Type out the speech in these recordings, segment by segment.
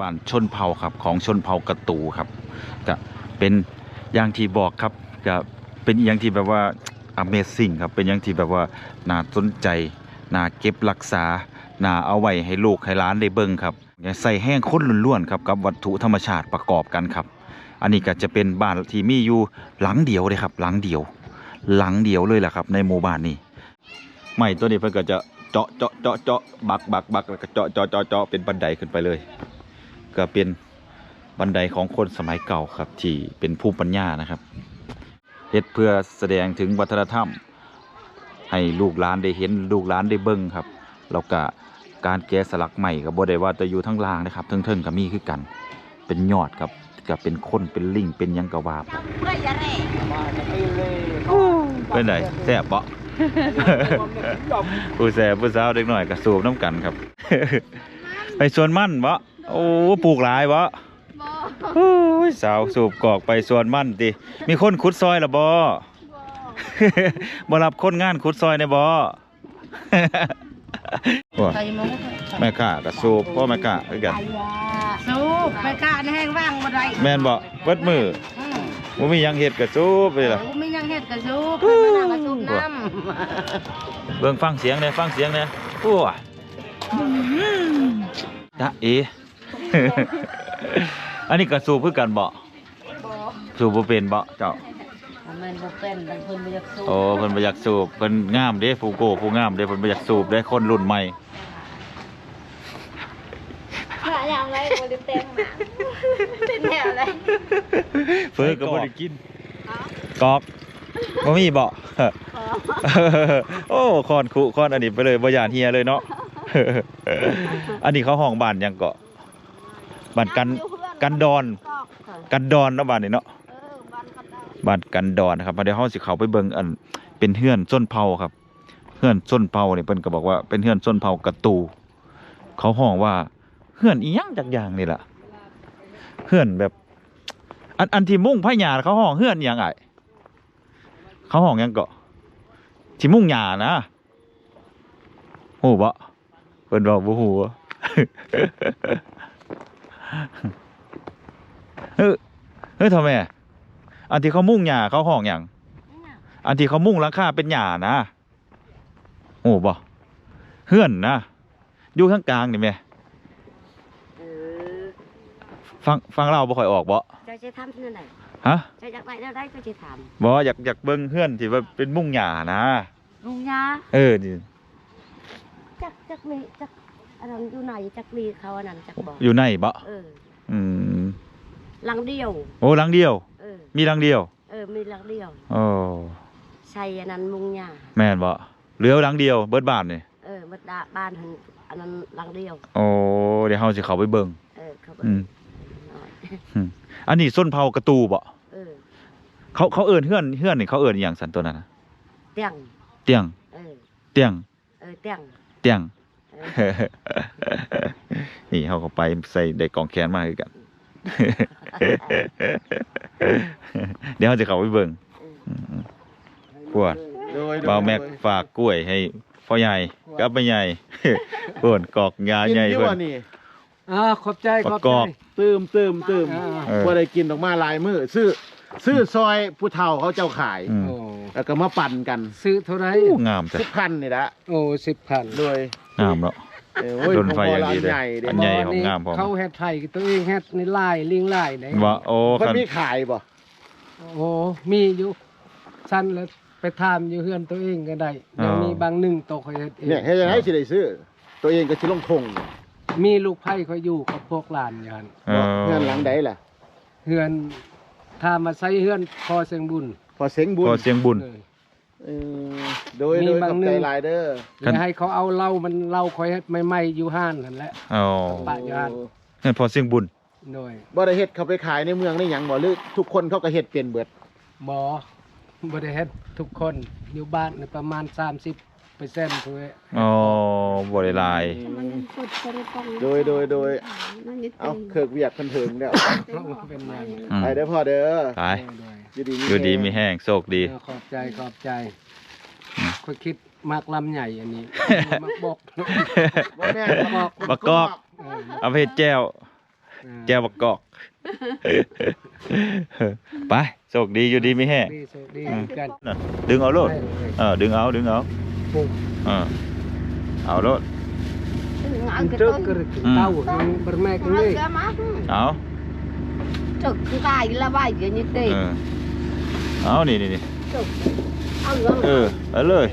บ้านชนเผ่าครับของชนเผ่ากระตูครับก็เป็นอย่างที่บอกครับก็เป็นอย่างที่แบบว่า Amazing ครับเป็นอย่างที่แบบว่าน่าสนใจน่าเก็บรักษาน่าเอาไว้ให้ลูกให้หล้านได้เบิ่งครับใส่แห้งข้นล้วนๆครับกับวัตถุธรรมชาติประกอบกันครับ อันนี้ก็จะเป็นบ้านที่มีอยู่หลังเดียวเลยครับหลังเดียว หลังเดียวเลยแหละครับ ในหมู่บ้านนี้ไม้ตัวนี้เพิ่นก็จะเจาะเจาะเจาะเจาะบักบักบักแล้วก็เจาะเจาะเจาะเจาะเป็นบันไดขึ้นไปเลย ก็เป็นบันไดของคนสมัยเก่าครับ ที่เป็นภูมิปัญญานะครับเฮ็ดเพื่อแสดงถึงวัฒนธรรม ให้ลูกหลานได้เห็นลูกหลานได้เบิ่งครับแล้วก็การแกะสลักใหม่ก็บ่ได้ว่าจะอยู่ทั้งล่างนะครับเทิงๆก็มีคือกัน เป็นยอดครับก็เป็นคนเป็นลิงเป็นหยังกะว่าไปเพื่อจะแร่เป็นไดแซ่บบ่ผู้แซ่บผู้สาวเด็กหน่อยก็สูบน้ำกันครับ ไปสวนมันบ่ โอ้ปลูกหลายบ่บอโอ้ยสาวสูบกอกไปสวนมันติมีคนขุดซอยละบ่บอบ่รับคนงานขุดซอยในบ่โอ้ยใส่หมูแม่ค้าก็สูบพ่อแม่ค้าคือกันสูบไปกะในแห้งว่างบ่ได้แม่นบ่เบิดมืออืมบ่มีหยังเฮ็ดก็สูบไปล่ะโอ้ไม่ยังเฮ็ดกะสูบเพิ่นมานั่งกะสูบน้เบิ่งฟังเสียงเนี่ยฟังเสียงเนี่ยโอ้ยจ๊ะเอ อันนี้ก็สูบคือกันบ่ำบอสูบบ่เป็นบ่เจ้ามันแม่นบ่เป็นบางคนบ่อยากสูบโอ้เพิ่นบ่อยากสูบเพิ่นงามเด้ผู้โกผู้งามเด้เพิ่นบ่อยากสูบเด้คนรุ่นใหม่หาอย่างไรโมเดลเต็มอะเป็นแนวอะไรเพิ่นก็บ่ได้กินกอกบ่มีบ่โอ้คอนคุคอนอันนี้ไปเลยบ่ย่านเฮียเลยเนาะอันนี้เขาห้องบ้านหยังเกาะ บ้านกันกันดอนกอกค่ะกันดอนเนาะบ้านนี้เนาะเออบ้านกันดาวบ้านกันดอนนะครับมาเดี๋ยวเฮาสิเข้าไปเบิ่งอันเป็นเฮือนส้นเผาครับเฮือนส้นเผานี่เพิ่นก็บอกว่าเป็นเฮือนส้นเผากระตู เขาห้องว่าเฮือนอีหยังจักอย่างนี่ล่ะเฮือนแบบอันอันที่มุ่งพญาเขาห้องเฮือนอีหยังไงเขาห้องหยังเกาะที่มุ่งหญ้านะฮู้บ่เพิ่นบอกบ่ฮู้บ่ เฮ้ยเฮ้ยทำไมอันที่เขามุ่งหญ้าเขาห้องอย่างอันที่เขามุ่งหลังคาเป็นหญ้านะ โอ้บ่เฮือนนะอยู่ข้างกลางนี่แม่เออฟังฟังเราบ่ค่อยออกบ่เจะจะทำที่ไหนฮะจะอยากได้แล้วได้ก็จะทบ่อยากอยากเบิ่งเฮือนที่ว่าเป็นมุ่งหญ้านะำลุงยาเออนี่จักจักมีจัก อันนั้นอยู่ไหนจักมีเขาอันนั้นจักบอกอยู่ในบ่เอออืมหลังเดียว โอ้หลังเดียว เออ มีหลังเดียวเออมีหลังเดียวโอ้ใช่อันนั้นมุงยาแม่นบ่เหลือหลังเดียวเบิดบ้านนี่เออบัดดาบ้านหันอันนั้นหลังเดียว โอ้เดี๋ยวเฮาสิเข้าไปเบิ่งเออเขาไปอืมหน่อยอืมอันนี้ส้นเผากระตูบ่เออเขาเขาเอิ้นเฮือนเฮือนนี่เขาเอิ้นอหย่างสันตัวนั้นน่ะเตียงเตียงเออเตียงเออเตียงเตียงเออ นี่เขาก็ไปใส่ได้กองแขนมาคือกัน เดี๋ยวเขาจะเข้าไปเบิ่งอืมปวดโดยเบาแม็กฝากกล้วยให้พ่อใหญ่กับแม่ใหญ่ปวดกอกยากินใหญ่อยู่เพิ่นวะนี่อ่าขอบใจปขระอบกใจอบตื่มตื่มตื่มอ่าเออว่าได้กินออกมาหลายมื้อซื้อซื้อซอยผู้เฒ่าเขาเจ้าขายอืมโอ้แล้วก็มาปั่นกัน ซื้อเท่าไหรโอ้งามจ้ะสิบพันนี่ละโอ้สิบพันโดย งามเนาะเออโอ้ยโดนไฟขอย่างดีอันเลยใหญ่เด้อันใหญ่ของงามพร้อมเขาเฮ็ดไทยตัวเองเฮ็ดในลายลิงลายไหนว่าโอ้เพิ่นคันมีขายบ่โอ้มีอยู่สั้นแล้วไปทามอยู่เฮือนตัวเองก็ได้ยังมีบางหนึ่งโตเขาเฮ็ดเองเนี่ยเฮ็ดจังไดสิได้ซื้อ ตัวเองก็สิลงทงมีลูกไผ่เขาอยู่กับพวกหลานอยู่หั่นเออเงินหลังใดล่ะ เฮือนถ้ามาใช้เฮือนพอเสียงบุญพอเสียงบุญพอเสียงบุญเออ เออโดยมีโดยบากังบหนึ่ใจงหลายเด้อคันอย่าให้เขาเอาเหล้ามันเหล้าคอยเฮ็ดใหม่ๆอยู่ห้านนั่นแหละเอาปะยานเงินพอเสียงบุญ โดยบ่ได้เฮ็ดเขาไปขายในเมืองในหยังบ่หรือทุกคนเขาก็เฮ็ดเป็นเบิดบอบริเฮ็ดทุกคนอยู่บ้านนี่ประมาณ 30 เปอร์เซ็นต์ทุกอ๋อบ่ได้หลายมันสุดกระปองโดยโดยโดยนั่นนี่เอาเคิกเวียกเพิ่นถึงแล้วเป็นอย่างอืม ไปเด้อพ่อเด้อตายโดยอยู่ดีอยู่ดีมีแห้งโชคดีเออขอบใจขอบใจอืมค่อยคิดมากลำใหญ่อันนี้มากบอกบ่แม่นบอกบักกอก เออเอาไปเฮ็ดแจ้วแก้วบักกอก ไปโชคดีอยู่ดีไม่แห้งดีโชคดีกันน่ะดึงเอาโลดได้เลยเออดึงเอาดึงเอา ปุ๊บเออเอาโลด ngang cái trước tôi cái tàu nhưng bật mẹ cái ngang này cái má เอา trực cái tay là bài cái như เอ thế อเอานี่นี่นี่ trực ăn เออ ngon เอาเลย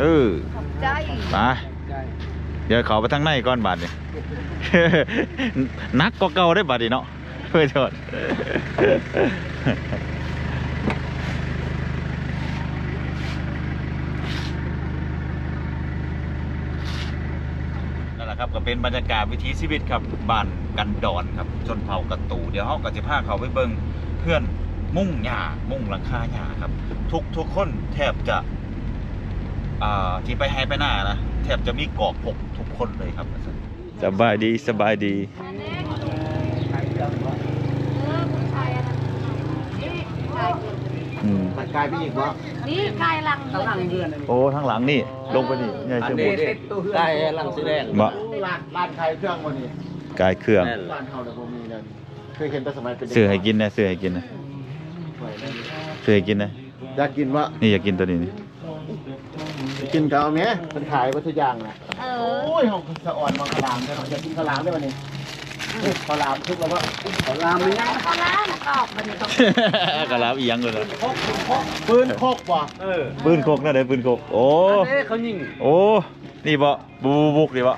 เออ chay ไป Đây. เดี๋ยวเขาไปทางในก่อนบาดนี่นักก็เก่าได้บาดนี่เนาะเพื่อโทษ นั่นแหละครับก็เป็นบรรยากาศวิถีชีวิตครับบ้านกันดอนครับชนเผ่ากระตูเดี๋ยวเขาก็จะพาเขาไปเบิงเพื่อนมุ่งหญ้ามุ่งหลังคาหญ้าครับ ทุกทุกคนแทบจะอ่าที่ไปให้ไปหน้านะแทบจะมีกรอกพกทุกคนเลยครับสบายดีสบายดีอืมตัดกายไปอีกบ่ đi cay lăng lăng โอ้ทางหลังนี่ลงไปนี่ใหญ่เชื่อบุญใต้ลังสีแดงบะ ร้านร้านขายเครื่องวันนี้กายเครื่องร้านเฮาเนี่ยบ่มีนั่นเคยเห็นแต่สมัยเป็นด็กซื้อให้กินนะซื้อให้กินนะซื้อให้กินนะอยากกินวะนี่อยากกินตัวนี้นี่กินก็เอาแหมเป็นขายวัตถุอย่างน่ะ ờ โอ้ยเฮาสะอ่อนมังคลามใช่ไหมอยากกินข้าวหลามได้วันนี้เอ้ยข้าวหลามทุกแล้วว่าข้าวหลามไม่ยาก có lá nó cọp mình không กะลาอีหยังเลยนะปืนโคกบ่เออปืนโคกนั่นเลยปืนโคกโอ้เอ้เขายิงโอ้ นี่บ่บูบูบุกนี่บ่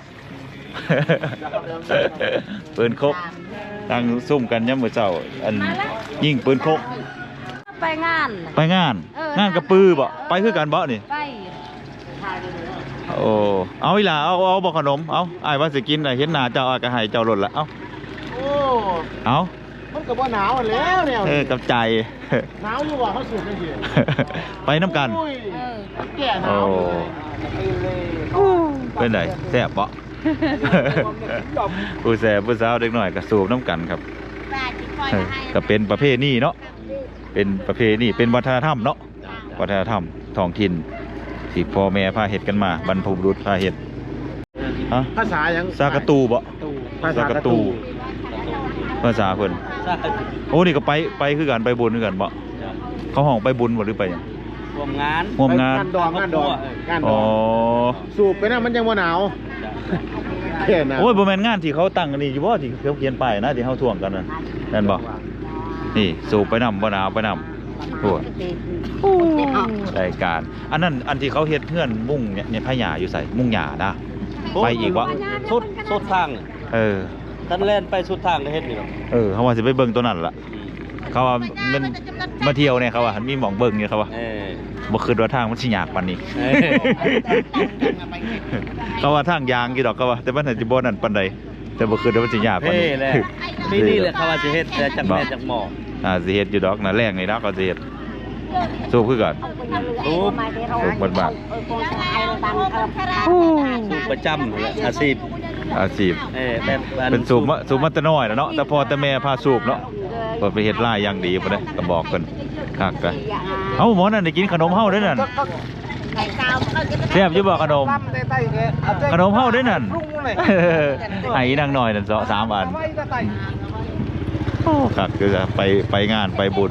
ปืนโคกตั้งซุ่มกันยามมื้อเช้าอันยิงปืนโคกไปงาน ไปงานเอองานกระปือบ่ไปคือกันบ่นี่ไปโอ้เอาอีหล่าเอาเอาบ่ขนมเอาอ้ายว่าสิกินน่ะเห็นหน้าเจ้าอ้ายก็ให้เจ้าหล่นละเอาโอ้เอามันก็บ่หนาวแล้วแนวเอนี้อกับใจหนาวอยู่ว่ะเขาสูบได้สิไปน้ำกันอุ้ยเออแก่หนาโอ้วเลยเป็นไดแซ่บบ่ ผู้แซ่บผู้สาวเด็กน้อยก็สูบน้ำกันครับ bà chỉ coi เอ là อ hay ก็เป็นประเพณีเนาะเป็นประเพณีเป็นวัฒนธรรมเนาะวัฒนธรรมท้องถิ่นที่พ่อแม่พาเฮ็ดกันมา บรรพบุรุษพาเฮ็ดฮะภาษายังซากะตูบ่ tù ภาซาษากะระตูตู ภาษาเพิ่นใช่โอ้นี่ก็ไปไปคือกันไปบุญคือกันบ่เขาห้องไปบุญบ่หรือไปหยังรวมงานร่วมงานงานดองงานดองงานดอ๋อองสูบไปนะมันยังบ่หนาว แค่นั้นโอ้ยบ่แม่นงานที่เขาตั้งกันนี่อยู่บ่ที่เขาเขียนป้ายนะที่เฮาท่วงกันนั่นนั่นบ่นี่สูบไปนำบ่หนาวไปนำโอ้รายการ อันนั้นอันที่เขาเฮ็ดเฮือนมุ่งเนี่ยเนี่ยพญาอยู่ใส่มุ่งหญ้านะ ไปอีกวะสุดสุดทางเออท่านเล่นไปสุดทางก็เฮ็ดนี่หรอกเออเขาว่าสิไปเบิ่งตัวนั้นล่ะ เขาว่ามันมาเที่ยวเนี่ยเขาว่ามีหม่องเบิ่งเนี่ยเขาว่าเออ บ่คิดว่าทางมันสิยากปานนี้เออเขาว่าทางยางกี่ดอกก็ว่า แต่มันอาจจะบ่นั่นปานใดแต่บ่คิดว่ามันสิยากปานเพ่นี้แหละนี่นี่แหละเขาว่าสิเฮ็ดแต่จักแม่จักหมออ่าสิเฮ็ดอยู่ดอกน่ะแรงนี่นะก็สิเฮ็ดสู้คือกัน Ủa. Mày đi rồi. Bật bạc. Ừ, con trai nó đang ập. สูบประจำนั่นแหละอาชีพอาชีพเออแบบอัเป็นสูบมะสูบมาแต่น้อยแล้วเนาะแต่พอแต่แม่พาสูบเนาะเปิดไปเฮ็ดลายอย่างดีพุ่นเด้ก็บอกเพิ่น คักกะเอ้าหมอนั่นได้กินขนมเฮาเด้อนั่น Ngày sau nó cái แซ่บอยู่บ่ขนม tay tay kìa ขนมเฮาเด้อนั่นให้นางน้อยนั่นสองสามอัน tay tay โอ้คักคือไปไปงานไปบุญ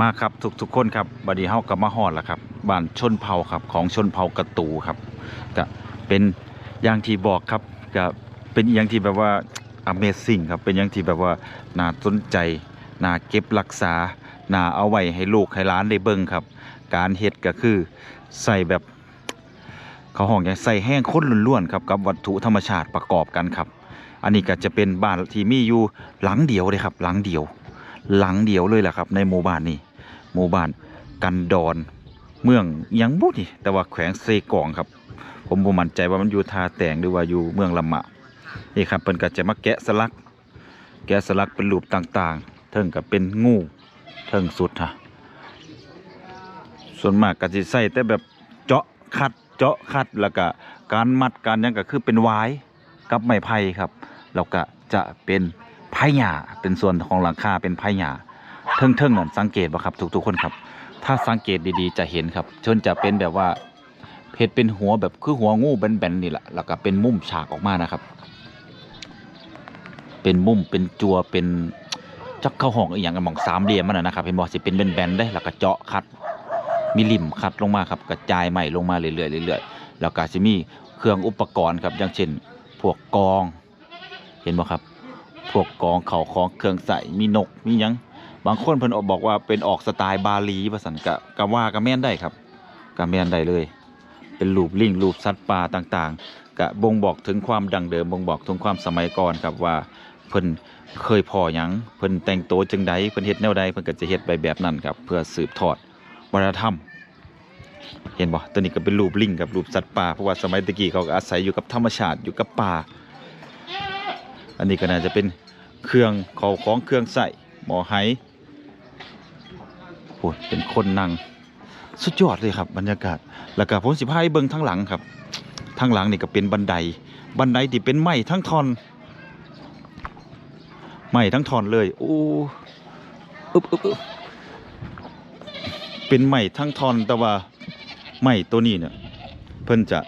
มาครับทุกทุกๆคนครับบัดนี้เฮากับมาฮอดแล้วครับบ้านชนเผ่าครับของชนเผ่ากระตูครับก็เป็นอย่างที่บอกครับก็เป็นอย่างที่แบบว่า Amazing ครับเป็นอย่างที่แบบว่าน่าสนใจน่าเก็บรักษาน่าเอาไว้ให้ลูกให้หลานได้เบิ่งครับ การเฮ็ดก็คือใส่แบบเขาห้องอย่างใส่แห้งข้นล้วนๆครับกับวัตถุธรรมชาติประกอบกันครับ อันนี้ก็จะเป็นบ้านที่มีอยู่หลังเดียวเลยครับ หลังเดียว หลังเดียวเลยแหละครับ ในหมู่บ้านนี้ หมู่บ้านกันดอนเมืองยังบุนี่แต่ว่าแขวงเซกองครับ ผมบ่มั่นใจว่ามันอยู่ทาแตงหรือว่าอยู่เมืองลำมะนี่ครับเพิ่นก็จะมาแกะสลัก แกะสลักเป็นรูปต่างๆ เทิงก็เป็นงูเทิงสุดฮะส่วนมากก็สิใส่แต่แบบเจาะคัดเจาะคัดแล้วก็การมัดการยังก็คือเป็นวายกับไม้ไผ่ครับแล้วก็จะเป็นไผ่หญ้าเป็นส่วนของหลังคาเป็นไผ่หญ้า เทิงๆนั่นสังเกตบ่ครับทุกๆคนครับ ถ้าสังเกตดีๆจะเห็นครับชนจะเป็นแบบว่าเห็ดเป็นหัวแบบคือหัวงูแบนๆนี่แหละแล้วก็เป็นมุมฉากออกมานะครับ เป็นมุมเป็นจัวเป็นจักเข้าห้องอีกอย่างกับหมองสามเหลี่ยมมันนะนะครับเห็นบอกสิเป็นแบนๆได้แล้วก็เจาะคัด มีลิมคัดลงมาครับกระจายใหม่ลงมาเรื่อยๆเรื่อยๆแล้วก็จะมีเครื่องอุปกรณ์ครับอย่างเช่น พวกกอง เห็นบ่ครับ พวกกองเข่าของเครื่องใส่มีนกมียัง บางคนเพิ่นบอกว่าเป็นออกสไตล์บาหลีว่าสันกะกะว่ากะแม่นได้ครับกะแม่นได้เลย เป็นรูปลิงรูปสัตว์ป่าต่างๆกะบ่งบอกถึงความดังเดิมบ่งบอกถึงความสมัยก่อนครับว่าเพิ่นเคยพอหยังเพิ่นแต่งตัวจังใดเพิ่นเฮ็ดแนวใดเพิ่นก็จะเฮ็ดไปแบบนั้นครับเพื่อสืบทอดวัฒนธรรม เห็นบ่ตัวนี้ก็เป็นรูปลิงกับรูปสัตว์ป่าเพราะว่าสมัยตะกี้เขาก็อาศัยอยู่กับธรรมชาติอยู่กับป่า อันนี้ก็น่าจะเป็นเครื่องเขาของเครื่องใส่หมอไห โอ้เป็นคนนั่งสุดยอดเลยครับ บรรยากาศ แล้วก็ผมสิพาให้เบิ่งทั้งหลังครับทั้งหลังนี่ก็เป็นบันได บันไดที่เป็นไม้ทั้งท่อนไม้ทั้งท่อนเลยโอ้อึบอึบอึบเป็นไม้ทั้งท่อนแต่ว่าไม้ตัวนี้เนี่ยเพิ่นจะ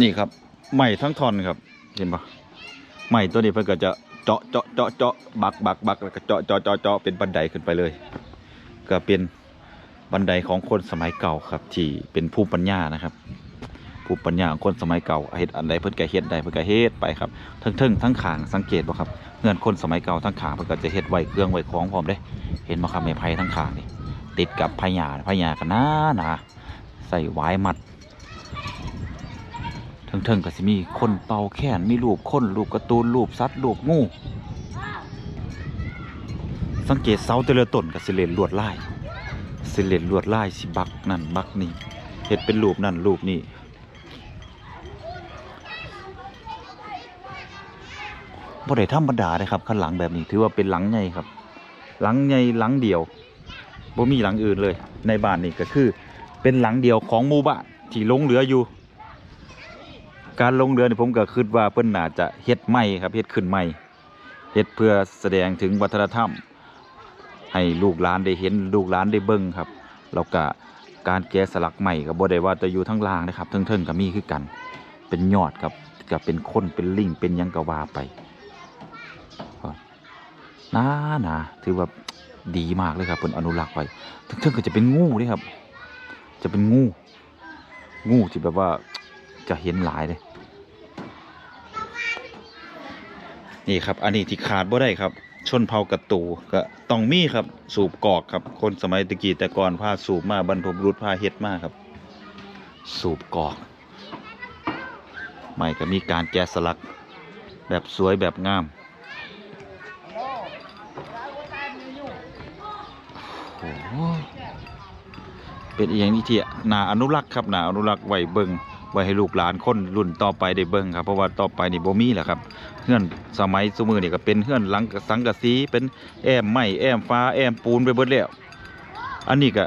นี่ครับไม้ทั้งท่อนครับ เห็นปะไม้ตัวนี้เพิ่นก็จะ เจาะเจาะเจาะเจาะบักบักบักแล้วก็เจาะเจาะเจาะเจาะเป็นบันไดขึ้นไปเลย ก็เป็นบันไดของคนสมัยเก่าครับ ที่เป็นภูมิปัญญานะครับภูมิปัญญาของคนสมัยเก่าเฮ็ดอันใดเพิ่นก็เฮ็ดได้เพิ่นก็เฮ็ดไปครับทั้งเทิงทั้งขางสังเกตบ่ครับเงื่อนคนสมัยเก่าทั้งขางเพิ่นก็จะเฮ็ดไว้เครื่องไว้ของพร้อมเด้เห็นบ่ครับไม้ไผ่ทั้งขางนี่ติดกับพญาพญากันนาหนาใส่หวายมัด เทิงๆก็สิมีคนเป่าแค้นมีรูปคนรูปการ์ตูนรูปสัตว์รูปงูสังเกตเสาแต่ละต้นก็สิเลนลวดลายสิเลนลวดลายสิบักนั่นบักนี่เฮ็ดเป็นรูปนั่นรูปนี่บ่ได้ธรรมดาเลยครับข้างหลังแบบนี้ถือว่าเป็นหลังใหญ่ครับ หลังใหญ่หลังเดียวบ่มีหลังอื่นเลย ในบ้านนี่ก็คือ เป็นหลังเดียวของหมู่บ้านที่ลงเหลืออยู่ การลงเรือนี่ผมก็คิดว่าเพิ่นน่าจะเฮ็ดใหม่ครับเฮ็ดขึ้นใหม่เฮ็ดเพื่อแสดงถึงวัฒนธรรม ให้ลูกหลานได้เห็นลูกหลานได้เบิ่งครับแล้วก็การแกะสลักใหม่ก็บ่ได้ว่าจะอยู่ทั้งล่างนะครับเทิงๆก็มีคือกัน เป็นยอดครับก็เป็นคนเป็นลิงเป็นยังก็ว่าไปน่านะถือว่าดีมากเลยครับเพิ่นอนุรักษ์ไว้เทิงๆก็จะเป็นงูด้ครับ จะเป็นงู งูที่แบบว่า จะเห็นหลายเลยนี่ครับอันนี้ที่ขาดบ่ได้ครับ ชนเผ่ากระตูก็ต้องมีครับสูบกอกครับ คนสมัยตะกี้แต่ก่อนพาสูบมาบรรพบุรุษพาเฮ็ดมาครับ สูบกอกไม่ก็มีการแกะสลักแบบสวยแบบงามโอ้เป็นอีย่างที่นาอนุรักษ์ครับนาอนุรักษ์ไหวเบิง ไว้ให้ลูกหลานคนรุ่นต่อไปได้เบิ่งครับ เพราะว่าต่อไปนี่บ่มีแล้วครับเฮือนสมัยสมือนี่ก็เป็นเฮือนหลังสังกะสีเป็นแอมไม้แอมฟ้าแอมปูนไปเบิดแล้วอันนี้ก็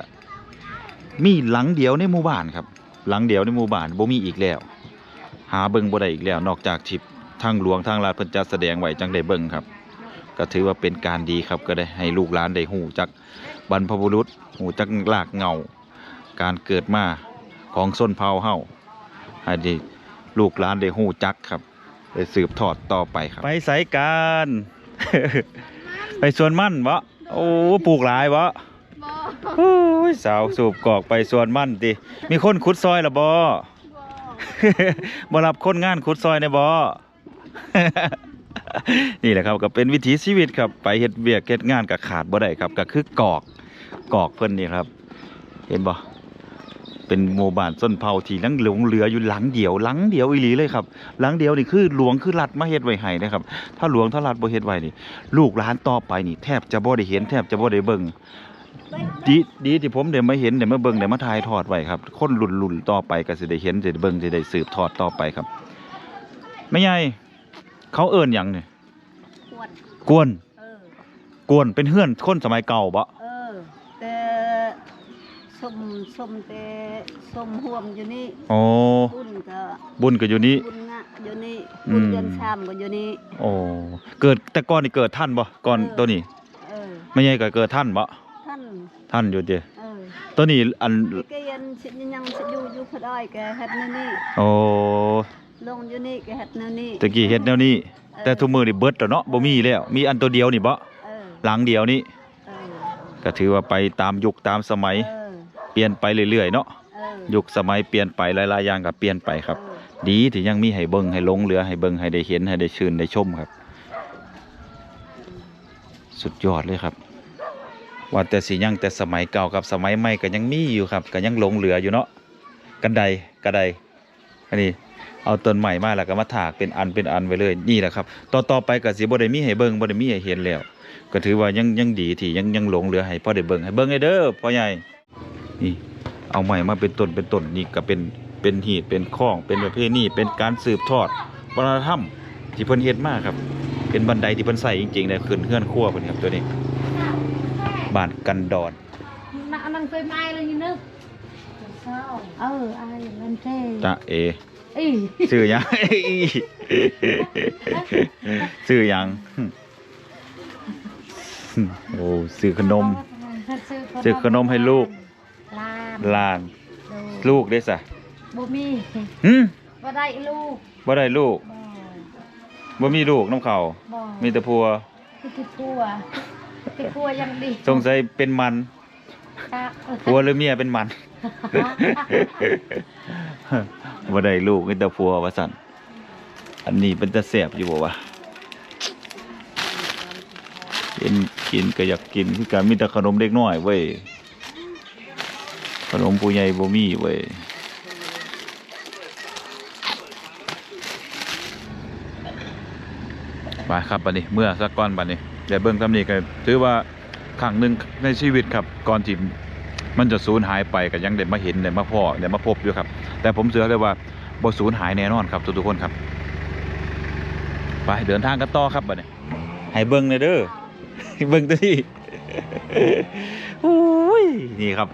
มีหลังเดียวในหมู่บ้านครับ หลังเดียวในหมู่บ้านบ่มีอีกแล้ว หาเบิ่งบ่ได้อีกแล้ว นอกจากที่ทางหลวงทางรัฐเพิ่นจัดแสดงไว้จังได้เบิ่งครับ ก็ถือว่าเป็นการดีครับก็ได้ให้ลูกหลานได้ฮู้จักบรรพบุรุษฮู้จักรากเงาการเกิดมาของส้นเผาเฮา ให้ได้ลูกหลานได้ฮู้จักครับได้สืบทอดต่อไปครับ ไปไสการ ไปสวนมั่นบ่โอ้ปลูกหลายบ่โอ้ยสาวสูบกอกไปสวนมั่นติมีคนขุดซอยละบ่บ่รับคนงานขุดซอยในบ่นี่แหละครับก็เป็นวิถีชีวิตครับ ไปเฮ็ดเวียกเฮ็ดงานก็ขาดบ่ได้ครับก็คือกอกกอกเพิ่นนี่ครับ เห็นบ่ เป็นหมู่บ้านส้นเผาที่ลังหลงเหลืออยู่หลังเดียวหลังเดียวอีหลีเลยครับหลังเดียวนี่คือหลวงคือรัฐมาเฮ็ดไว้ให้นะครับ ถ้าหลวงถ้ารัฐบ่เฮ็ดไว้นี่ลูกหลานต่อไปนี่แทบจะบ่ได้เห็นแทบจะบ่ได้เบิ่งดีดีที่ผมได้มาเห็นได้มาเบิ่งได้มาถ่ายทอดไว้ครับคนรุ่นๆต่อไปก็สิได้เห็นสิได้เบิ่งสิได้สืบทอดต่อไปครับแม่ใหญ่เขาเอิ้นหยังนี่ขวดกวนเออกวนเป็นเฮือนคนสมัยเก่าบ่เออแต่ สสมสมแต่สมห่วมอยู่นี่โอ้บุญก็บุญก็อยู่นี่บุญงะอยู่นี่อืมบุญเดือนชามก็อยู่นี่โอ้เกิดแต่ก่อนนี่เกิดท่านบ่ก่อนเออตัวนี้เออไม่ใช่ก็เกิดท่านบ่ท่านท่านอยู่เด้เออตัวนี้อันนี่ก็ยันสิยังสิอยู่อยู่พอได้แกเฮ็ดแนวนี้โอ้ลงอยู่นี่แกเฮ็ดแนวนี้ตะกี้เฮ็ดแนวนี้แต่ทุกมือนี่เบิดแล้วเนาะบ่มีแล้วมีอันตัวเดียวนี่บ่เออหลังเดียวนี่เออก็ถือว่าไปตามยุคตามสมัย เออเปลี่ยนไปเรื่อยๆเนาะเออยุคสมัยเปลี่ยนไปหลายๆอย่างก็เปลี่ยนไปครับเออดีที่ยังมีให้เบิ่งให้หลงเหลือให้เบิ่งให้ได้เห็นให้ได้ชื่นได้ชมครับ สุดยอดเลยครับว่าแต่สิยังแต่สมัยเก่ากับสมัยใหม่ก็ยังมีอยู่ครับก็ยังหลงเหลืออยู่เนาะกันไดกระไดอันนี้เอาต้นใหม่มาแล้วก็มาถากเป็นอันเป็นอันไว้เลยนี่แหละครับ ต่อต่อไปก็สิบ่ได้มีให้เบิ่งบ่ได้มีให้เห็นแล้วก็ถือว่ายังยังดีที่ยังยังหลงเหลือให้พ่อได้เบิ่งให้เบิ่งให้เด้อพ่อใหญ่ นี่ เอาใหม่มาเป็นต้นเป็นต้นนี่ก็เป็นเป็นหีดเป็นข้องเป็นประเพณีเป็นการสืบทอดวัฒนธรรมที่เพิ่นเฮ็ดมาครับ เป็นบันไดที่เพิ่นใส่จริงๆเลยขึ้นเฮือนครัวเพิ่นครับตัวนี้บ้านกันดอนมาอันนั้นเคยไม้เลยนี่นึกเศร้าเออไอ้นั่นเท่ตะเอเอ้ยชื่อหยังชื่อหยังโอ้ซื้อขนมซื้อขนมให้ลูกลาน หลาน ลูลูกได้ซะบ่มีหึบ่ได้ลูกบ่ได้ลูกบ่บ่มีลูกน้ำเขาบ่มีแต่ผัวคือติดกลัวติดกลัวยังดีสงสัยเป็นมันตาผัวหรือเมียเป็นมันบ่ได้ลูกมีแต่ผัวว่าสั่นอันนี้เป็นตะแสบอยู่บ่วะกินกินก็อยากกินคือการมีแต่ขนมเด็กน้อยเว้ย ขนมผู้ใหญ่บ่มีเว้ยไปครับบัดนี้เมื่อสักก้อนบัดนี้ได้เบิ่งตำนี้ก็ถือว่าครั้งหนึ่งในชีวิตครับก่อนที่มันจะสูญหายไปก็ยังได้มาเห็นได้มาพ่อได้มาพบอยู่ครับ แต่ผมเชื่อเลยว่าบ่สูญหายแน่นอนครับทุกๆคนครับ ไปเดินทางกันต่อครับบัดนี้ให้เบิ่งเลยเด้อเบิ่งตัวนี้นี่ครับ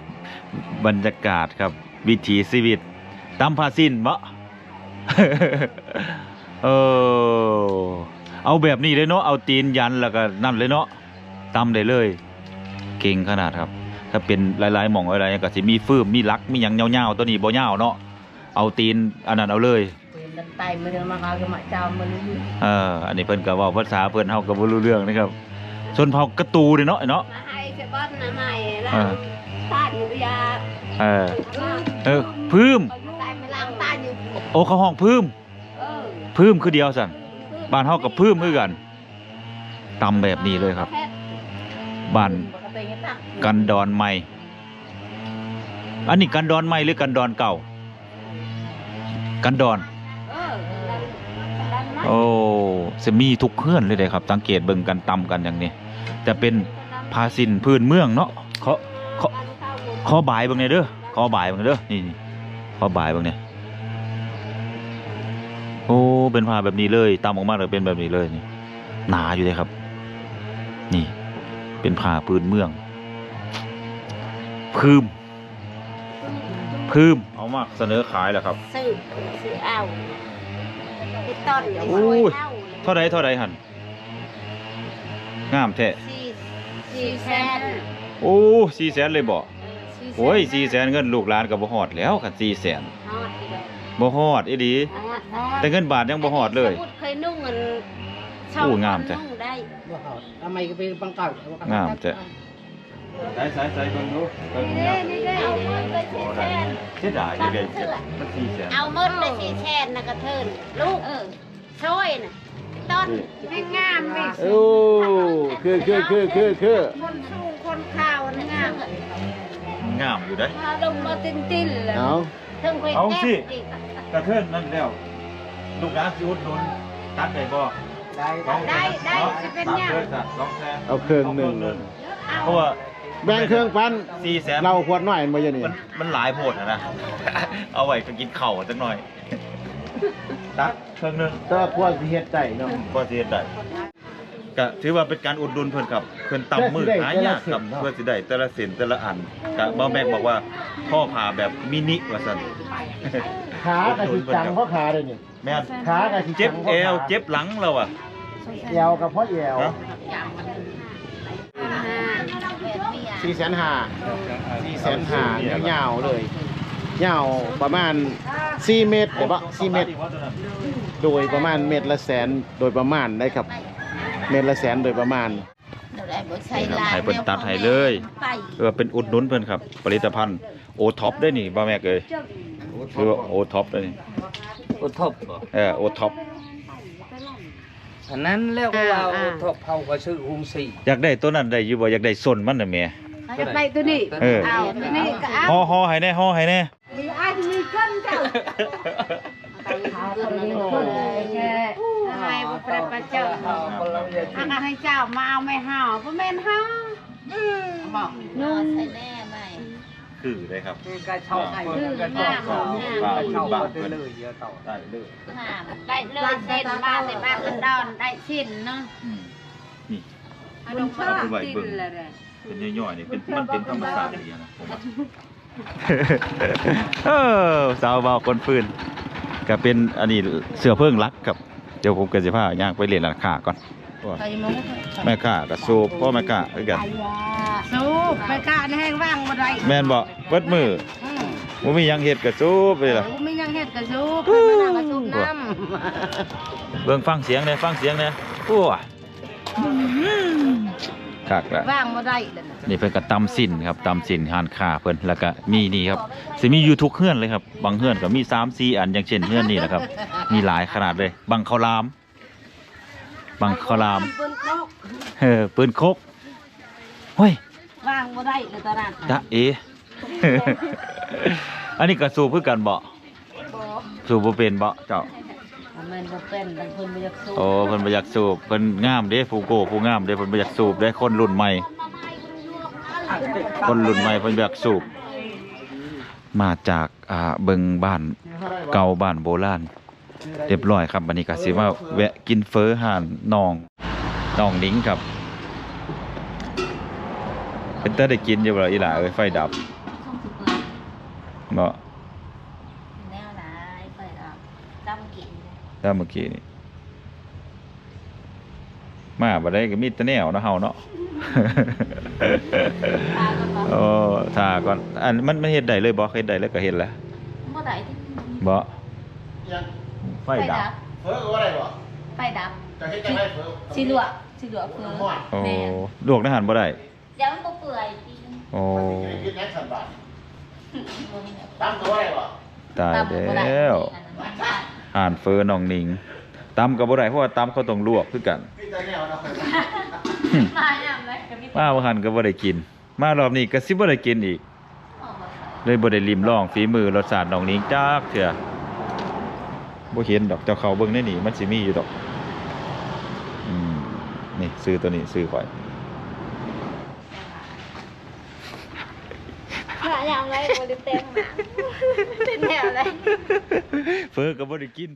บรรยากาศครับ วิถีชีวิตตามภาสินบ่เออเอาแบบนี้เลยเนาะเอาตีนยันแล้วก็นั่นเลยเนาะตำได้เลย เก่งขนาดครับ ถ้าเป็นหลายๆหม่องอะไรก็สิมีฟืมมีลักมีหยังยาวๆตัวนี้บ่ยาวเนาะเอาตีนอันนั้นเอาเลยเป็นดันไตมือมาเขาก็มาเจ้ามือนี้เอออันนี้เพิ่นก็เว้าภาษาเพิ่นเฮาก็บ่รู้เรื่องนะครับชนเผ่ากระตูเด้เนาะเนาะมาให้เสบ้านนะใหม่แล้วเออ ตาอยู่ยาเออ เออพื้มตายไม่ล้างตาอยู่โอ้เขาห้องพื้มเออพื้มคือเดียวสั่นบ้านเฮากับพื้มคือกันตำแบบนี้เลยครับ บ้านกันดอนใหม่ อันนี้กันดอนใหม่หรือกันดอนเก่า กันดอน เออดันมาโอ้จะมีทุกเพื่อนเลยเลยครับสังเกตเบิ่งกันตำกันอย่างนี้จะเป็นภาสินพื้นเมืองเนาะเขาเขาขอบายเบิ่งเนี่ยเด้อขอบายเบิ่งเด้อนี่นี่ขอบายเบิ่งเนี่ยโอ้เป็นผ้าแบบนี้เลยตำออกมาเลยเป็นแบบนี้เลยนี่หนาอยู่เลยครับ นี่ เป็นผ้าพื้นเมืองพืมพืมเอามาเสนอขายแล้วครับซื้อซื้อเอาไอ้ต้นเดี๋ยวโอ้ช่วยยเอาเท่าไรเท่าไรหันงามแท้สี่สี่แสนโอ้สี่แสนเลยบ่ โอ้ยสี่แสนเงินลูกหลานก็บ่ฮอดแล้วคันสี่แสนฮอดอีกแล้วบ่ฮอดอีหลีอะอะแต่เงินบาทยังบ่ฮอดเลย สมุดเคยนุ่งเงินโอ้งามจ้ะ นุ่งได้ว่าเขาทำไมก็เป็นปังเก่างามจ้ะ ใส่ใส่ใส่เบิ่งดูนี่เด้นี่เด้เอาหมดเลยสี่แสน เสียดายเด้มันสี่แสนเอาหมดเลยสี่แสนนะกระเทินลูกเออช่วยน่ะต้นให้งามดิโอ้คือคือคือคือคือ คนสู งามอยู่เด้พาลงมาติ้นติ้นๆเลยเอาเทิงไปเอาสิแก้อีกกระเทินนั่นแล้ว ลูกหลานสิอุดหนุนตัดได้บ่ได้สองแสนได้ได้เนาะจะเป็นตัดหยังเลยจ้ะสองแสนเอาเครื่องหนึ่งเพราะว่าแบ่งเครื่องปั้นสี่แสนเราขวดหน่อยมาอย่างนี้มันมันหลายโพดอะนะ เอาไว้ก็กินเข่าวจักหน่อยตักเครื่องหนึงก็ขวดสิเฮ็ดใจเนาะก็สิเฮ็ดได้ ก็ถือว่าเป็นการอุดหนุนเพิ่นครับเพิ่นตำมือหายากครับเพื่อสิได้แต่ละเส้นแต่ละอันก็บ่แม่กบอกว่าท่อผ่าแบบมินิว่าซั่นขากับสิจังเพราะขาเลยนี่แม่นขากับสิเจ็บจังเอวเจ็บหลังเราอะเอวกับเพราะเอวฮะสี่แสนห้าสี่แสนห้ายาวๆเลยยาวประมาณสี่เมตรเดี๋ยวปะสี่เมตร โดยประมาณเมตรละแสนโดยประมาณได้ครับ เมตรละแสนโดยประมาณให้เพิ่นตัดให้เลยเออเป็นอุดหนุนเพิ่นครับ ผลิตภัณฑ์โอท็อปได้นี่บ่แม่กเอ้ยคือว่าโอท็อปได้นี่อดทบบ่เออโอท็อปอันนั้นแล้วก็ว่าทบเผาก็ชื่อหุงสีอยากได้ตัวนั้นได้อยู่บ่อยากได้ส้นมันน่ะแม่จะไปตัวนี้เออเอาตัวนี้ก็เอาห่อห่อให้แน่ห่อให้แน่มีไอ้มีก้นเจ้าให้ พระประเจ้าอาให้เจ้ามาเอาไม่ห่าพ่อแม่นห่าบอกนุ่งใส่แน่ไหมคือได้ครับคือกระเช่าเปิดกระเช่าเปิดกระเช่าเปิดเลยเยอะต่อได้เลยได้เลยเส้นมาแต่บ้านกันดอนได้ชิ้นเนาะนี่เอาลงมาเอาไปไว้เบิ่งเป็นย่อยๆนี่เป็นมันเป็นธรรมชาติอย่างนะผมเออสาวเบาคนฟื้นก็เป็นอันนี้เสือเพิ่งรักครับ เดี๋ยวผมก็จะพาย่างไปเรียนร้านค้าก่อนแม่ค้าก็สูบพ่อแม่ค้าคือกันสูบไปกะแห้งว่างบ่ได้แม่นบ่เบิดมือบ่มีหยังเฮ็ดก็สูบไปล่ะไม่ยังเฮ็ดก็สูบไปมานั่งก็สูบน้ำเบิ่งฟังเสียงเด้ฟังเสียงเด้โอ้ย คักละว่างบ่ได้เลยนะนี่เพิ่นก็ตำสินครับตำสินหานค้าเพิ่นแล้วก็มีนี่ครับสิมีอยู่ทุกเฮือนเลยครับ บางเฮือนก็มี3 4อันอย่างเช่นเฮือนนี่นะครับ มีหลายขนาดเลย บางข้าวหลาม บางข้าวหลามเปิ้นเขาเออปืนคกเฮ้ยว่างบ่ได้เลยตอนนั้นจ๊ะเอ อันนี้ก็สูบคือกันบ่สูบบ่เป็นบ่เจ้า แม่นบ่เป็นบางคนบ่อยากสูบโอ้เพิ่นบ่อยากสูบเพิ่นงามเด้ผู้โกผู้งามเด้เพิ่นบ่อยากสูบเด้คนรุ่นใหม่ คนรุ่นใหม่เพิ่นบ่อยากสูบ มาจากอ่าเบิงบ้านเก่าบ้านโบราณเรียบร้อยครับบัดนี้ก็สิมาแวะกินเฟอห่านน้องน้องนิ้งครับเป็นเตาได้กินอยู่บ่ล่ะอีหล่าเอ้ยไฟดับบ่ แนวหลายไปเอาตำกิน ถ้าเมื่อกี้นี่มาบ่ได้ก็มีแต่แนวเนาะเฮาเนาะโอ้ถ้าก่อนอันมันมันเฮ็ดได้เลยบ่เฮ็ดได้แล้วก็เฮ็ดแล้วบ่ได้ที่บ่ยังไฟดับเฟิร์ก็ว่าอะไรบ่ไฟดับจะเฮ็ดจังไดเฟิร์สิลวกสิลวกเพื่อหอดโอ้ลวกในหันบ่ได้เดี๋ยวมันบ่เปื่อยจริงโอ้คิดแน็กสันบาทบ่มีแนวตั้มก็ว่าอะไรบ่ตายตำบ่ได้แล้ว อันนั้นอ่านเฟอน้องนิงตำก็บ่ได้เพราะว่าตำเขาต้องลวกคือกันพี่แต่แนวนะมาย่ำเลยก็มีมาบ่หันก็บ่ได้กิน มารอบนี้ก็สิบ่ได้กินอีกออกมาใส่เลยบ่ได้ลิ้มลองฝีมือรสชาติน้องนิงจักเทื่อบ่เห็นดอกเจ้าเขาเบิ่งในนี่มันสิมีอยู่ดอก อืมนี่ซื้อตัวนี้ซื้อข่อย พระอ ย่างไรโมลิเต็มหมาเป็นแนวอะไร เฟอก็บ่ได้กิน